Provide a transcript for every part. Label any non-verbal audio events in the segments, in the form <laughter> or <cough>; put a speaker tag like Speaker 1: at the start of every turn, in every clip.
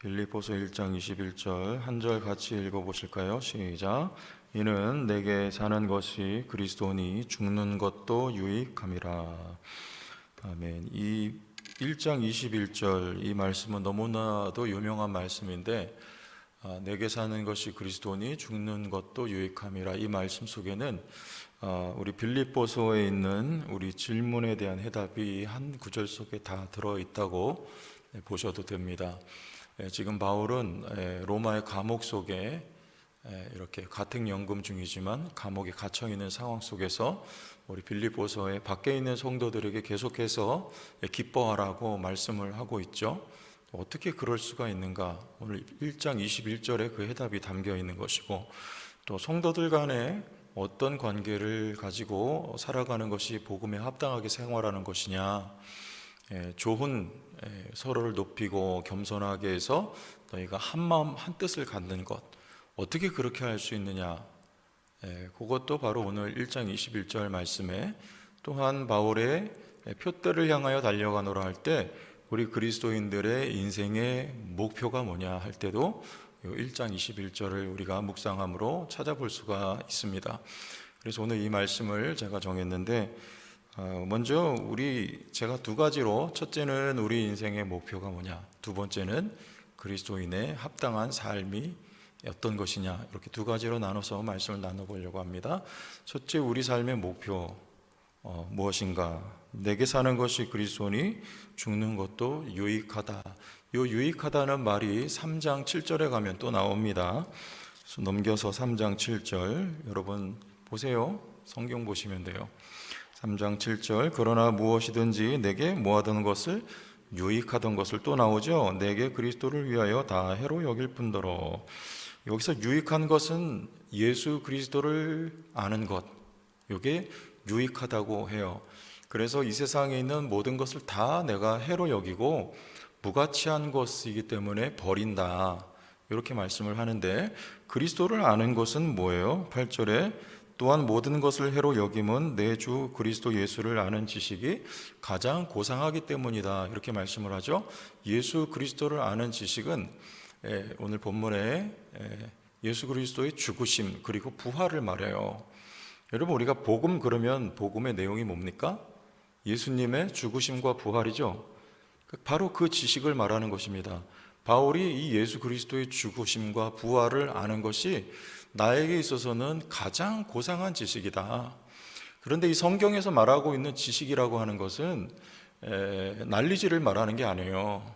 Speaker 1: 빌립보서 1장 21절 한 절 같이 읽어 보실까요? 시작. 이는 내게 사는 것이 그리스도니 죽는 것도 유익함이라. 아멘. 이 1장 21절 이 말씀은 너무나도 유명한 말씀인데 아, 내게 사는 것이 그리스도니 죽는 것도 유익함이라 이 말씀 속에는 아, 우리 빌립보서에 있는 우리 질문에 대한 해답이 한 구절 속에 다 들어 있다고 네, 보셔도 됩니다. 예, 지금 바울은 예, 로마의 감옥 속에 예, 이렇게 가택연금 중이지만 감옥에 갇혀 있는 상황 속에서 우리 빌립보서에 밖에 있는 성도들에게 계속해서 예, 기뻐하라고 말씀을 하고 있죠. 어떻게 그럴 수가 있는가? 오늘 1장 21절에 그 해답이 담겨 있는 것이고 또 성도들 간에 어떤 관계를 가지고 살아가는 것이 복음에 합당하게 생활하는 것이냐? 예, 좋은 예, 서로를 높이고 겸손하게 해서 너희가 한 마음 한 뜻을 갖는 것 어떻게 그렇게 할 수 있느냐? 예, 그것도 바로 오늘 1장 21절 말씀에 또한 바울의 표대를 향하여 달려가노라 할 때 우리 그리스도인들의 인생의 목표가 뭐냐 할 때도 요 1장 21절을 우리가 묵상함으로 찾아볼 수가 있습니다. 그래서 오늘 이 말씀을 제가 정했는데 어, 먼저 우리 제가 두 가지로 첫째는 우리 인생의 목표가 뭐냐 두 번째는 그리스도인의 합당한 삶이 어떤 것이냐 이렇게 두 가지로 나눠서 말씀을 나눠보려고 합니다. 첫째 우리 삶의 목표 어, 무엇인가? 내게 사는 것이 그리스도니 죽는 것도 유익하다. 요 유익하다는 말이 3장 7절에 가면 또 나옵니다. 넘겨서 3장 7절 여러분 보세요. 성경 보시면 돼요. 3장 7절 그러나 무엇이든지 내게 모아둔 것을 유익하던 것을 또 나오죠. 내게 그리스도를 위하여 다 해로 여길 뿐더러 여기서 유익한 것은 예수 그리스도를 아는 것. 이게 유익하다고 해요. 그래서 이 세상에 있는 모든 것을 다 내가 해로 여기고 무가치한 것이기 때문에 버린다. 이렇게 말씀을 하는데 그리스도를 아는 것은 뭐예요? 8절에 또한 모든 것을 해로 여김은 내 주 그리스도 예수를 아는 지식이 가장 고상하기 때문이다. 이렇게 말씀을 하죠. 예수 그리스도를 아는 지식은 예, 오늘 본문에 예, 예수 그리스도의 죽으심 그리고 부활을 말해요. 여러분 우리가 복음 그러면 복음의 내용이 뭡니까? 예수님의 죽으심과 부활이죠. 바로 그 지식을 말하는 것입니다. 바울이 이 예수 그리스도의 죽으심과 부활을 아는 것이 나에게 있어서는 가장 고상한 지식이다. 그런데 이 성경에서 말하고 있는 지식이라고 하는 것은 에, 난리지를 말하는 게 아니에요.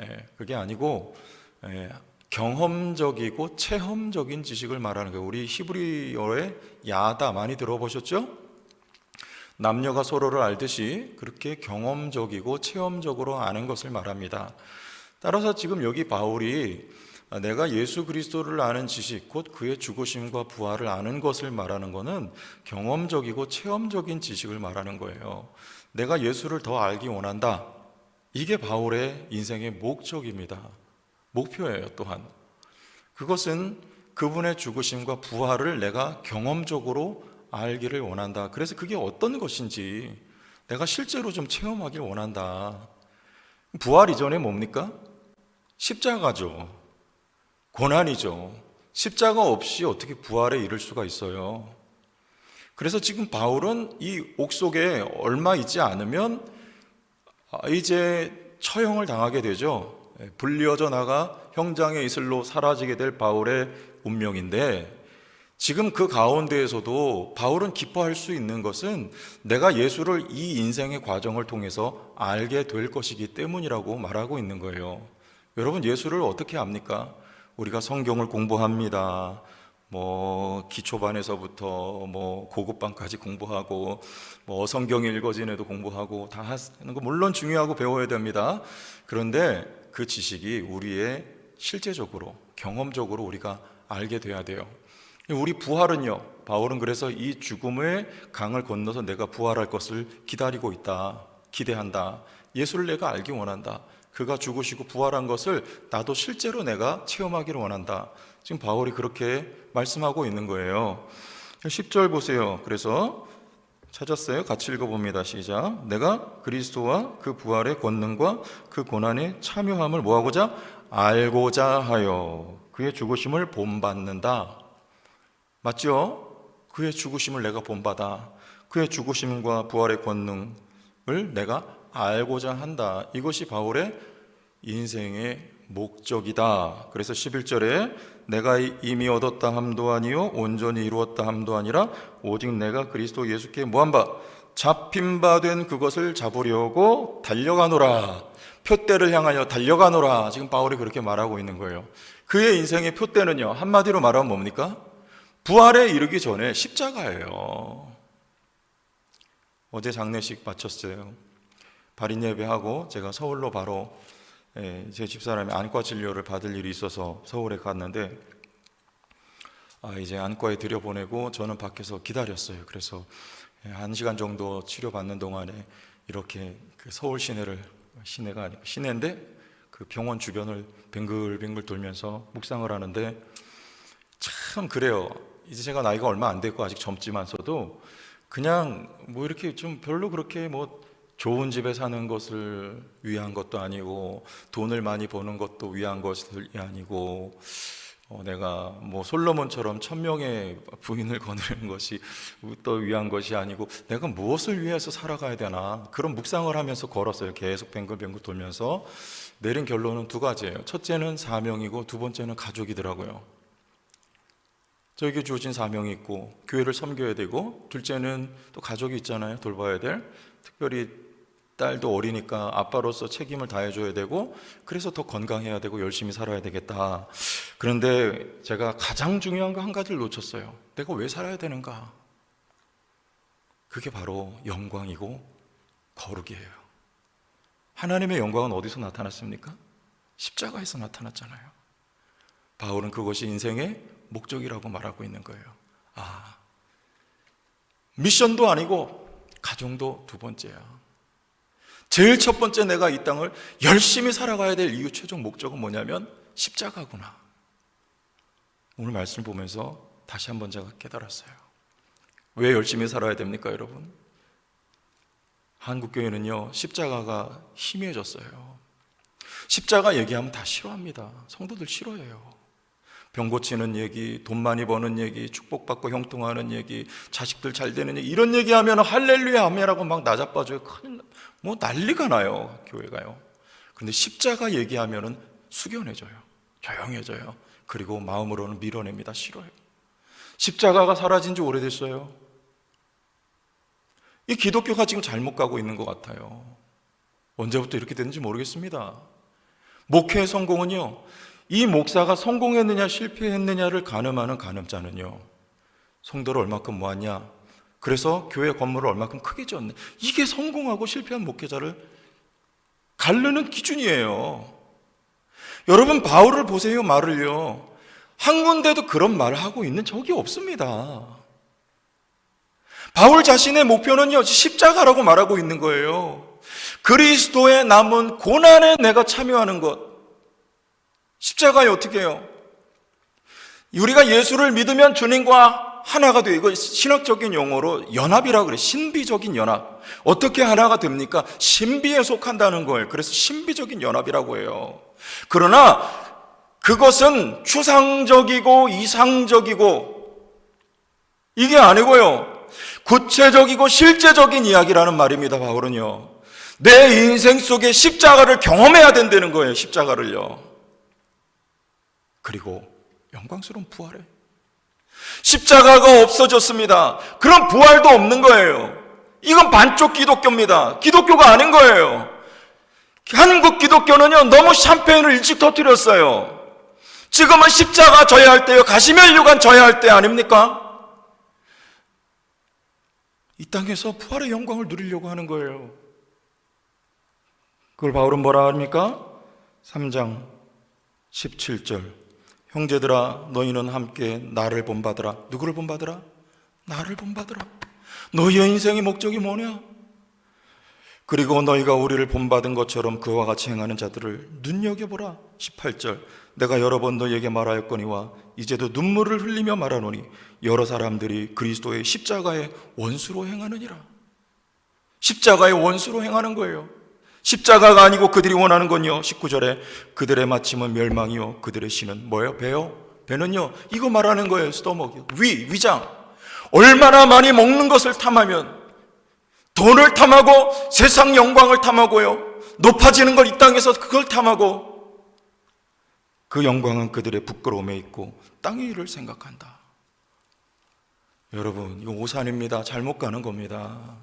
Speaker 1: 에, 그게 아니고 에, 경험적이고 체험적인 지식을 말하는 거예요. 우리 히브리어의 야다 많이 들어보셨죠? 남녀가 서로를 알듯이 그렇게 경험적이고 체험적으로 아는 것을 말합니다. 따라서 지금 여기 바울이 내가 예수 그리스도를 아는 지식, 곧 그의 죽으심과 부활을 아는 것을 말하는 것은 경험적이고 체험적인 지식을 말하는 거예요. 내가 예수를 더 알기 원한다. 이게 바울의 인생의 목적입니다. 목표예요, 또한. 그것은 그분의 죽으심과 부활을 내가 경험적으로 알기를 원한다. 그래서 그게 어떤 것인지 내가 실제로 좀 체험하길 원한다. 부활 이전에 뭡니까? 십자가죠. 고난이죠. 십자가 없이 어떻게 부활에 이를 수가 있어요? 그래서 지금 바울은 이 옥속에 얼마 있지 않으면 이제 처형을 당하게 되죠. 불리어져 나가 형장의 이슬로 사라지게 될 바울의 운명인데 지금 그 가운데에서도 바울은 기뻐할 수 있는 것은 내가 예수를 이 인생의 과정을 통해서 알게 될 것이기 때문이라고 말하고 있는 거예요. 여러분 예수를 어떻게 압니까? 우리가 성경을 공부합니다. 뭐 기초반에서부터 뭐 고급반까지 공부하고 뭐 성경 읽어진에도 공부하고 다 하는 거 물론 중요하고 배워야 됩니다. 그런데 그 지식이 우리의 실제적으로 경험적으로 우리가 알게 돼야 돼요. 우리 부활은요. 바울은 그래서 이 죽음의 강을 건너서 내가 부활할 것을 기다리고 있다. 기대한다. 예수를 내가 알기 원한다. 그가 죽으시고 부활한 것을 나도 실제로 내가 체험하기를 원한다. 지금 바울이 그렇게 말씀하고 있는 거예요. 10절 보세요. 그래서 찾았어요? 같이 읽어봅니다. 시작. 내가 그리스도와 그 부활의 권능과 그 고난에 참여함을 뭐하고자 알고자 하여 그의 죽으심을 본받는다. 맞죠? 그의 죽으심을 내가 본받아. 그의 죽으심과 부활의 권능을 내가 알고자 한다. 이것이 바울의 인생의 목적이다. 그래서 11절에 내가 이미 얻었다 함도 아니요 온전히 이루었다 함도 아니라 오직 내가 그리스도 예수께 모한 바 잡힌 바 된 그것을 잡으려고 달려가노라. 표대를 향하여 달려가노라. 지금 바울이 그렇게 말하고 있는 거예요. 그의 인생의 표대는요. 한마디로 말하면 뭡니까? 부활에 이르기 전에 십자가예요. 어제 장례식 마쳤어요. 발인 예배하고 제가 서울로 바로 예, 제 집사람이 안과 진료를 받을 일이 있어서 서울에 갔는데 아, 이제 안과에 들여보내고 저는 밖에서 기다렸어요. 그래서 예, 한 시간 정도 치료받는 동안에 이렇게 그 서울 시내를 시내가 아니고 시내인데 그 병원 주변을 뱅글뱅글 돌면서 묵상을 하는데 참 그래요. 이제 제가 나이가 얼마 안 됐고 아직 젊지만서도 그냥 뭐 이렇게 좀 별로 그렇게 뭐 좋은 집에 사는 것을 위한 것도 아니고 돈을 많이 버는 것도 위한 것이 아니고 어, 내가 뭐 솔로몬처럼 천 명의 부인을 <laughs> 거느리는 것이 또 위한 것이 아니고 내가 무엇을 위해서 살아가야 되나 그런 묵상을 하면서 걸었어요. 계속 뱅글뱅글 돌면서 내린 결론은 두 가지예요. 첫째는 사명이고 두 번째는 가족이더라고요. 저에게 주어진 사명이 있고 교회를 섬겨야 되고 둘째는 또 가족이 있잖아요. 돌봐야 될 특별히 딸도 어리니까 아빠로서 책임을 다해줘야 되고 그래서 더 건강해야 되고 열심히 살아야 되겠다. 그런데 제가 가장 중요한 거 한 가지를 놓쳤어요. 내가 왜 살아야 되는가? 그게 바로 영광이고 거룩이에요. 하나님의 영광은 어디서 나타났습니까? 십자가에서 나타났잖아요. 바울은 그것이 인생의 목적이라고 말하고 있는 거예요. 아, 미션도 아니고 가정도 두 번째야. 제일 첫 번째 내가 이 땅을 열심히 살아가야 될 이유 최종 목적은 뭐냐면 십자가구나. 오늘 말씀 보면서 다시 한번 제가 깨달았어요. 왜 열심히 살아야 됩니까, 여러분? 한국 교회는요, 십자가가 희미해졌어요. 십자가 얘기하면 다 싫어합니다. 성도들 싫어해요. 병 고치는 얘기, 돈 많이 버는 얘기, 축복받고 형통하는 얘기, 자식들 잘 되는 얘기, 이런 얘기하면 할렐루야, 아멘이라고 막 나자빠져요. 큰일, 나- 뭐 난리가 나요, 교회가요. 근데 십자가 얘기하면은 숙연해져요. 조용해져요. 그리고 마음으로는 밀어냅니다. 싫어요. 십자가가 사라진 지 오래됐어요. 이 기독교가 지금 잘못 가고 있는 것 같아요. 언제부터 이렇게 됐는지 모르겠습니다. 목회의 성공은요, 이 목사가 성공했느냐 실패했느냐를 가늠하는 가늠자는요, 성도를 얼마큼 모았냐, 그래서 교회 건물을 얼마큼 크게 지었냐, 이게 성공하고 실패한 목회자를 가르는 기준이에요. 여러분, 바울을 보세요, 말을요. 한 군데도 그런 말을 하고 있는 적이 없습니다. 바울 자신의 목표는요, 십자가라고 말하고 있는 거예요. 그리스도의 남은 고난에 내가 참여하는 것. 십자가에 어떻게 해요? 우리가 예수를 믿으면 주님과 하나가 돼요. 이거 신학적인 용어로 연합이라고 그래요. 신비적인 연합. 어떻게 하나가 됩니까? 신비에 속한다는 거예요. 그래서 신비적인 연합이라고 해요. 그러나 그것은 추상적이고 이상적이고 이게 아니고요. 구체적이고 실제적인 이야기라는 말입니다. 바울은요. 내 인생 속에 십자가를 경험해야 된다는 거예요. 십자가를요. 그리고 영광스러운 부활에 십자가가 없어졌습니다. 그럼 부활도 없는 거예요. 이건 반쪽 기독교입니다. 기독교가 아닌 거예요. 한국 기독교는요, 너무 샴페인을 일찍 터뜨렸어요. 지금은 십자가 져야 할 때요, 가시멜 유관 져야 할때 아닙니까? 이 땅에서 부활의 영광을 누리려고 하는 거예요. 그걸 바울은 뭐라 합니까? 3장 17절. 형제들아 너희는 함께 나를 본받으라. 누구를 본받으라? 나를 본받으라. 너희의 인생의 목적이 뭐냐? 그리고 너희가 우리를 본받은 것처럼 그와 같이 행하는 자들을 눈여겨보라. 18절. 내가 여러 번 너희에게 말하였거니와 이제도 눈물을 흘리며 말하노니 여러 사람들이 그리스도의 십자가의 원수로 행하느니라. 십자가의 원수로 행하는 거예요. 십자가가 아니고 그들이 원하는 건요. 19절에 그들의 마침은 멸망이요. 그들의 신은 뭐예요? 배요? 배는요. 이거 말하는 거예요. 스토먹이요. 위, 위장. 얼마나 많이 먹는 것을 탐하면 돈을 탐하고 세상 영광을 탐하고요. 높아지는 걸 이 땅에서 그걸 탐하고 그 영광은 그들의 부끄러움에 있고 땅의 일을 생각한다. 여러분, 이거 오산입니다. 잘못 가는 겁니다.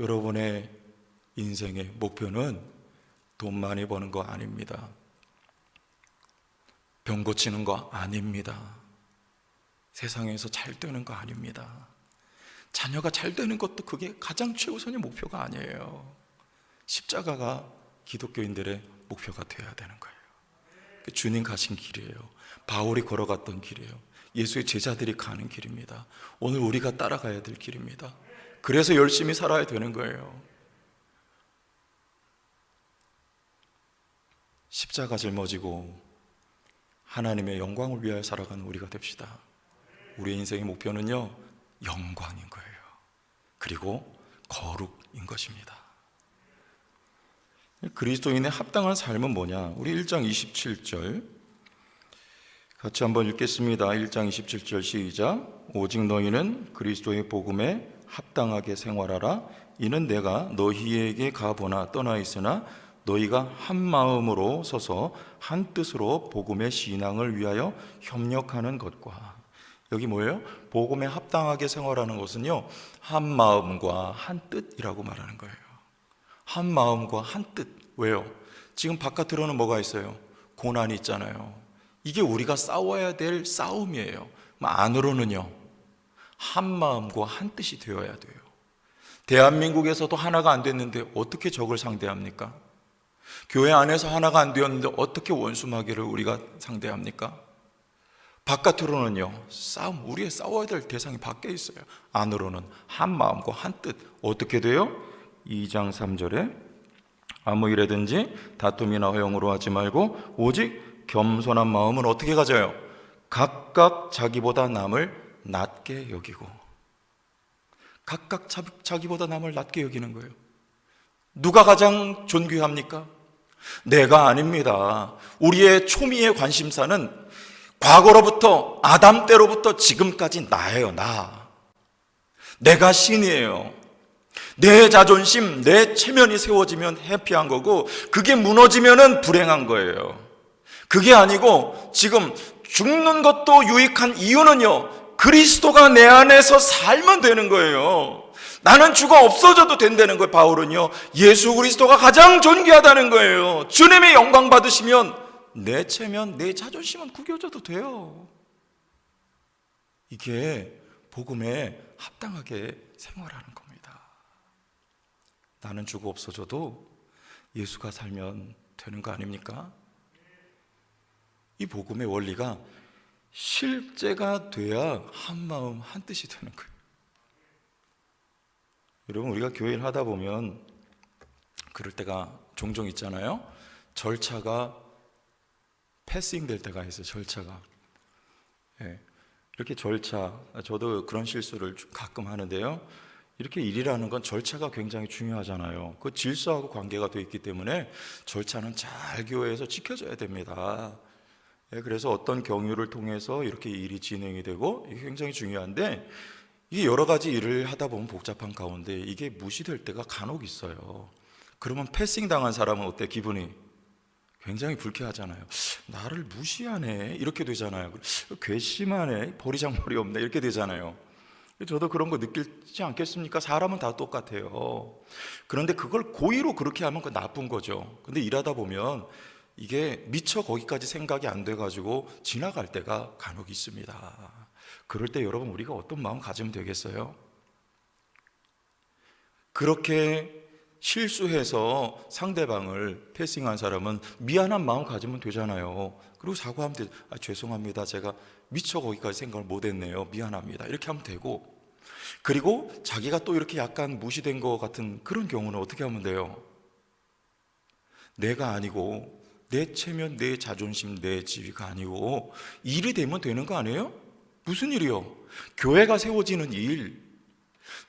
Speaker 1: 여러분의 인생의 목표는 돈 많이 버는 거 아닙니다. 병 고치는 거 아닙니다. 세상에서 잘 되는 거 아닙니다. 자녀가 잘 되는 것도 그게 가장 최우선의 목표가 아니에요. 십자가가 기독교인들의 목표가 되어야 되는 거예요. 주님 가신 길이에요. 바울이 걸어갔던 길이에요. 예수의 제자들이 가는 길입니다. 오늘 우리가 따라가야 될 길입니다. 그래서 열심히 살아야 되는 거예요. 십자가 짊어지고 하나님의 영광을 위하여 살아가는 우리가 됩시다. 우리의 인생의 목표는요, 영광인 거예요. 그리고 거룩인 것입니다. 그리스도인의 합당한 삶은 뭐냐? 우리 1장 27절 같이 한번 읽겠습니다. 1장 27절 시작. 오직 너희는 그리스도의 복음에 합당하게 생활하라. 이는 내가 너희에게 가보나 떠나 있으나 너희가 한 마음으로 서서 한 뜻으로 복음의 신앙을 위하여 협력하는 것과 여기 뭐예요? 복음에 합당하게 생활하는 것은요 한 마음과 한 뜻이라고 말하는 거예요. 한 마음과 한 뜻. 왜요? 지금 바깥으로는 뭐가 있어요? 고난이 있잖아요. 이게 우리가 싸워야 될 싸움이에요. 안으로는요 한 마음과 한 뜻이 되어야 돼요. 대한민국에서도 하나가 안 됐는데 어떻게 적을 상대합니까? 교회 안에서 하나가 안 되었는데 어떻게 원수마귀를 우리가 상대합니까? 바깥으로는요, 싸움, 우리의 싸워야 될 대상이 밖에 있어요. 안으로는 한 마음과 한 뜻. 어떻게 돼요? 2장 3절에 아무 일에든지 다툼이나 허용으로 하지 말고 오직 겸손한 마음은 어떻게 가져요? 각각 자기보다 남을 낮게 여기고 각각 자, 자기보다 남을 낮게 여기는 거예요. 누가 가장 존귀합니까? 내가 아닙니다. 우리의 초미의 관심사는 과거로부터 아담 때로부터 지금까지 나예요, 나. 내가 신이에요. 내 자존심, 내 체면이 세워지면 해피한 거고, 그게 무너지면은 불행한 거예요. 그게 아니고, 지금 죽는 것도 유익한 이유는요, 그리스도가 내 안에서 살면 되는 거예요. 나는 죽어 없어져도 된다는 거예요, 바울은요. 예수 그리스도가 가장 존귀하다는 거예요. 주님의 영광 받으시면 내 체면, 내 자존심은 구겨져도 돼요. 이게 복음에 합당하게 생활하는 겁니다. 나는 죽어 없어져도 예수가 살면 되는 거 아닙니까? 이 복음의 원리가 실제가 돼야 한 마음 한 뜻이 되는 거예요. 여러분 우리가 교회를 하다 보면 그럴 때가 종종 있잖아요. 절차가 패싱 될 때가 있어요. 절차가. 예. 이렇게 절차, 저도 그런 실수를 가끔 하는데요. 이렇게 일이라는 건 절차가 굉장히 중요하잖아요. 그 질서하고 관계가 돼 있기 때문에 절차는 잘 교회에서 지켜져야 됩니다. 예, 그래서 어떤 경유를 통해서 이렇게 일이 진행이 되고 이게 굉장히 중요한데 이게 여러 가지 일을 하다 보면 복잡한 가운데 이게 무시될 때가 간혹 있어요. 그러면 패싱 당한 사람은 어때 기분이? 굉장히 불쾌하잖아요. 나를 무시하네 이렇게 되잖아요. 괘씸하네 버리장머리 없네 이렇게 되잖아요. 저도 그런 거 느끼지 않겠습니까? 사람은 다 똑같아요. 그런데 그걸 고의로 그렇게 하면 그 나쁜 거죠. 근데 일하다 보면 이게 미처 거기까지 생각이 안 돼가지고 지나갈 때가 간혹 있습니다. 그럴 때 여러분 우리가 어떤 마음 가지면 되겠어요? 그렇게 실수해서 상대방을 패싱한 사람은 미안한 마음 가지면 되잖아요. 그리고 사과하면 돼. 아, 죄송합니다. 제가 미처 거기까지 생각을 못 했네요. 미안합니다. 이렇게 하면 되고. 그리고 자기가 또 이렇게 약간 무시된 것 같은 그런 경우는 어떻게 하면 돼요? 내가 아니고 내 체면, 내 자존심, 내 지위가 아니고 일이 되면 되는 거 아니에요? 무슨 일이요? 교회가 세워지는 일,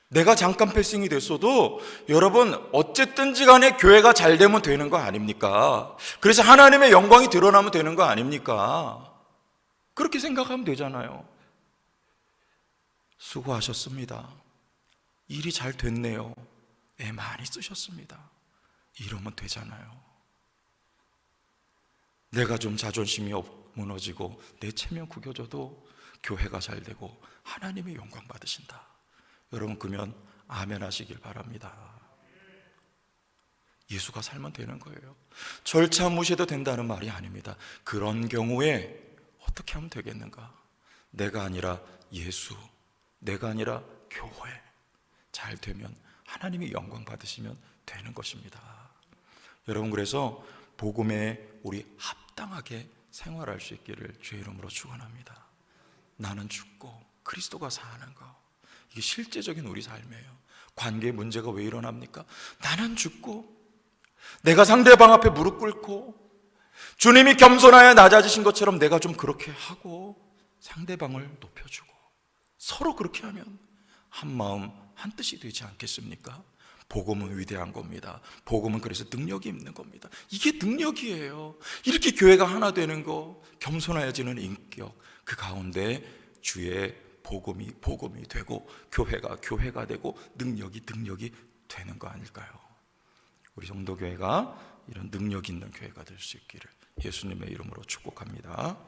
Speaker 1: 내가 잠깐 패싱이 됐어도 여러분 어쨌든지 간에 교회가 잘 되면 되는 거 아닙니까? 그래서 하나님의 영광이 드러나면 되는 거 아닙니까? 그렇게 생각하면 되잖아요. 수고하셨습니다. 일이 잘 됐네요. 애 많이 쓰셨습니다. 이러면 되잖아요. 내가 좀 자존심이 없- 무너지고 내 체면 구겨져도 교회가 잘 되고 하나님의 영광 받으신다. 여러분 그러면 아멘 하시길 바랍니다. 예수가 살면 되는 거예요. 절차 무시해도 된다는 말이 아닙니다. 그런 경우에 어떻게 하면 되겠는가? 내가 아니라 예수, 내가 아니라 교회 잘 되면 하나님이 영광 받으시면 되는 것입니다. 여러분 그래서 복음에 우리 합당하게 생활할 수 있기를 주의 이름으로 축원합니다. 나는 죽고 그리스도가 사는 거. 이게 실제적인 우리 삶이에요. 관계 문제가 왜 일어납니까? 나는 죽고 내가 상대방 앞에 무릎 꿇고 주님이 겸손하여 낮아지신 것처럼 내가 좀 그렇게 하고 상대방을 높여주고 서로 그렇게 하면 한 마음 한 뜻이 되지 않겠습니까? 복음은 위대한 겁니다. 복음은 그래서 능력이 있는 겁니다. 이게 능력이에요. 이렇게 교회가 하나 되는 거, 겸손해지는 인격, 그 가운데 주의 복음이 복음이 되고 교회가 교회가 되고 능력이 능력이 되는 거 아닐까요? 우리 성도교회가 이런 능력 있는 교회가 될 수 있기를 예수님의 이름으로 축복합니다.